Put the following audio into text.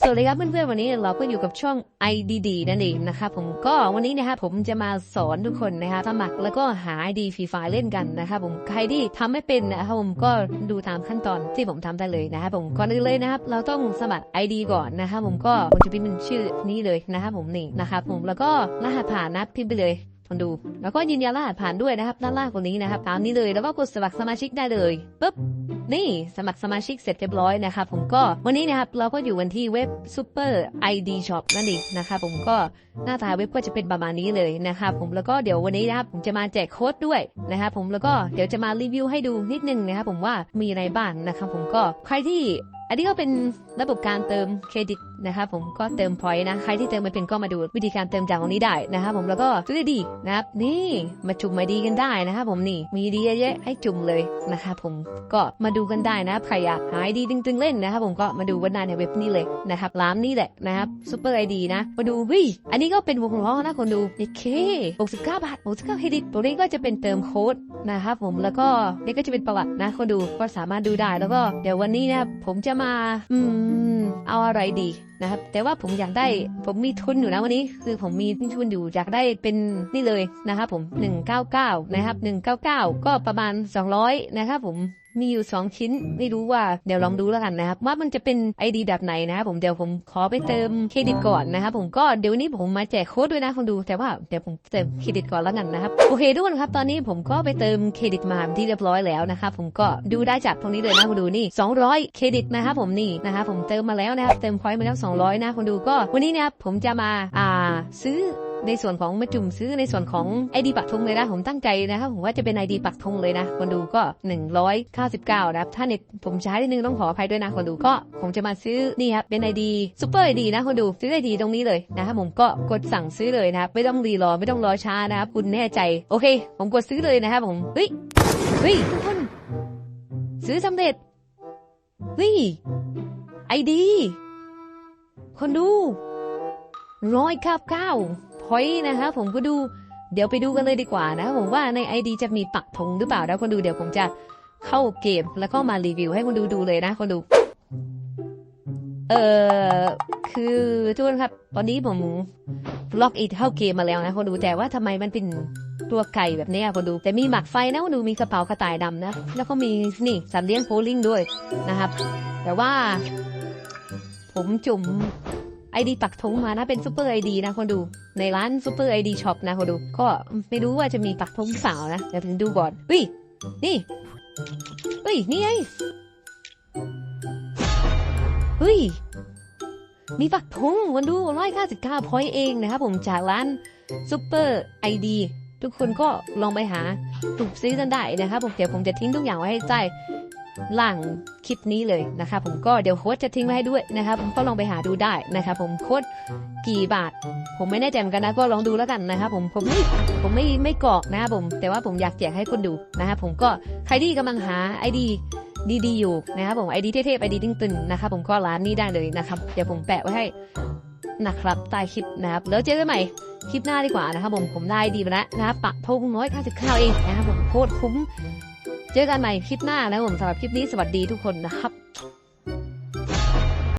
สวัสดีครับเพื่อนๆวันนี้เราก็อยู่กับช่อง IDD นั่นเองนะครับผมก็วันนี้นะครับผมจะมาสอนทุกคนนะครับสมัครแล้วก็หา ID ฟรีไฟล์เล่นกันนะครับผมใครที่ทำไม่เป็นนะครับผมก็ดูตามขั้นตอนที่ผมทำได้เลยนะครับผมก่อนอื่นเลยนะครับเราต้องสมัคร ID ก่อนนะครับผมก็ผมจะพิมพ์ชื่อนี้เลยนะครับผมนี่นะครับผมแล้วก็รหัสผ่านนะพิมพ์ไปเลย ลองดู แล้วก็ยืนยันรหัสผ่านด้วยนะครับ ด้านล่างตรงนี้นะครับตามนี้เลยแล้วก็กดสมัครสมาชิกได้เลยปุ๊บนี่สมัครสมาชิกเสร็จเรียบร้อยนะครับผมก็วันนี้นะครับเราก็อยู่กันที่เว็บ Super ID Shop นั่นเองนะครับผมก็หน้าตาเว็บก็จะเป็นประมาณนี้เลยนะครับผมแล้วก็เดี๋ยววันนี้นะครับผมจะมาแจกโค้ดด้วยนะครับผมแล้วก็เดี๋ยวจะมารีวิวให้ดูนิดนึงนะครับผมว่ามีอะไรบ้างนะครับผมก็ใครที่อันนี้ก็เป็นระบบการเติมเครดิต นะครับผมก็เติมพอยต์นะ ใครที่เติมไม่เป็นก็มาดูวิธีการเติมจากตรงนี้ได้นะครับผมแล้วก็ซื้อได้ดีนะครับนี่มาจุ่มมาดีกันได้นะครับผมนี่มีดีเยอะๆให้จุ่มเลยนะครับผมก็มาดูกันได้นะใครอยากหายดีตึงๆเล่นนะครับผมก็มาดูกันได้ในเว็บนี้เลยนะครับร้านนี้แหละนะครับซูเปอร์ไอดีนะมาดูวิอันนี้ก็เป็นวงล้อนะคนดูโอเค69 บาท69เครดิตตรงนี้ก็จะเป็นเติมโค้ดนะครับผมแล้วก็นี่ก็จะเป็นประวัตินะคนดูก็สามารถดูได้แล้วก็เดี๋ยววันนี้นะผมจะมาอืมเอาอะไรดี นะครับ แต่ว่าผมอยากได้ผมมีทุนอยู่นะวันนี้ คือผมมีทุนอยู่อยากได้เป็นนี่เลยนะครับผม 199 นะครับ 199 ก็ประมาณ 200 นะครับผม มีอยู่ 2 ชิ้น ไม่รู้ว่าเดี๋ยวลองดูแล้วกันนะครับว่ามันจะเป็น ID แบบไหนนะครับผมเดี๋ยวผมขอไปเติมเครดิตก่อนนะครับผมก็เดี๋ยวนี้ผมมาแจกโค้ดด้วยนะคนดูแต่ว่าเดี๋ยวผมเติมเครดิตก่อนแล้วกันนะครับโอเคทุกคนครับตอนนี้ผมก็ไปเติมเครดิตมาที่เรียบร้อยแล้วนะครับผมก็ดูได้จากตรงนี้เลยนะคุณดูนี่ 200 เครดิตนะครับผมนี่นะครับผมเติมมาแล้วนะครับเติมพอยต์มาแล้ว 200 นะคุณดูก็วันนี้นะครับผมจะมาอ่าซื้อ ในส่วนของมาจุ่มซื้อในส่วนของไอดีปักธงเลยนะ ผมตั้งใจนะครับผมว่าจะเป็นไอดีปักธงเลยนะคนดูก็ 199นะครับถ้าเน็ตผมใช้นิดนึงต้องขออภัยด้วยนะคนดูก็ผมจะมาซื้อนี่ครับเป็นไอดีซูเปอร์ไอดีนะคนดูซื้อไอดีตรงนี้เลยนะครับผมก็กดสั่งซื้อเลยนะครับไม่ต้องรีรอไม่ต้องรอช้านะครับคุณแน่ใจโอเค ผมกดซื้อเลยนะครับผมเฮ้ยเฮ้ยทุกคนซื้อสำเร็จเฮ้ยไอดี คนดูร้อยเก้าเก้า พอยนะคะผมก็ดูเดี๋ยวไปดูกันเลยดีกว่านะผมว่าใน ID จะมีปักธงหรือเปล่านะคนดูเดี๋ยวผมจะเข้าเกมแล้วก็มารีวิวให้คนดูดูเลยนะคนดูเออคือทุกคนครับ ตอนนี้ผมล็อกอินเข้าเกมมาแล้วนะคนดูแต่ว่าทำไมมันเป็นตัวไก่แบบนี้อะคนดู แต่มีหมักไฟนะคนดูมีกระเป๋ากระต่ายดำนะ แล้วก็มีนี่สัตว์เลี้ยงโพลิงด้วยนะครับ แต่ว่า ผมจุ่ม ไอดีปักธงมานะเป็นซูเปอร์ไอดีนะคนดูในร้านซูเปอร์ไอดีช็อปนะคนดู ก็ไม่รู้ว่าจะมีปักธงหรือเปล่านะเดี๋ยวผมดูก่อนวินี่วินี่ไงเฮ้ยมีปักธงคนดูร้อยเก้าสิบเก้าพอยต์เองนะครับผมจากร้านซูเปอร์ไอดีทุกคนก็ลองไปหาถูกซื้อกันได้นะครับผมเดี๋ยวผมจะทิ้งทุกอย่างไว้ให้ใต้ ล่างคลิปนี้เลยนะครับผมก็เดี๋ยวโค้ดจะทิ้งไว้ให้ด้วยนะครับผมก็ลองไปหาดูได้นะครับผมโค้ดกี่บาท ผมไม่แน่ใจเหมือนกันนะก็ลองดูแล้วกันนะครับผมผมไม่ผมไม่ไม่กรอกนะครับผมแต่ว่าผมอยากแจกให้คนดูนะครับผมก็ใครที่กำลังหาไอดีดีๆอยู่นะครับผมไอดีเท่ๆไอดีตึงๆนะครับผมก็ร้านนี้ได้เลยนะครับเดี๋ยวผมแปะไว้ให้นะครับใต้คลิปนะครับแล้วเจอกันใหม่คลิปหน้าดีกว่านะครับผมผมได้ดีมาแล้วนะครับปะทงน้อยค่าสิบข้าวเองนะครับผมโคตรคุ้ม เจอกันใหม่คลิปหน้านะผมสำหรับคลิปนี้สวัสดีทุกคนนะครับ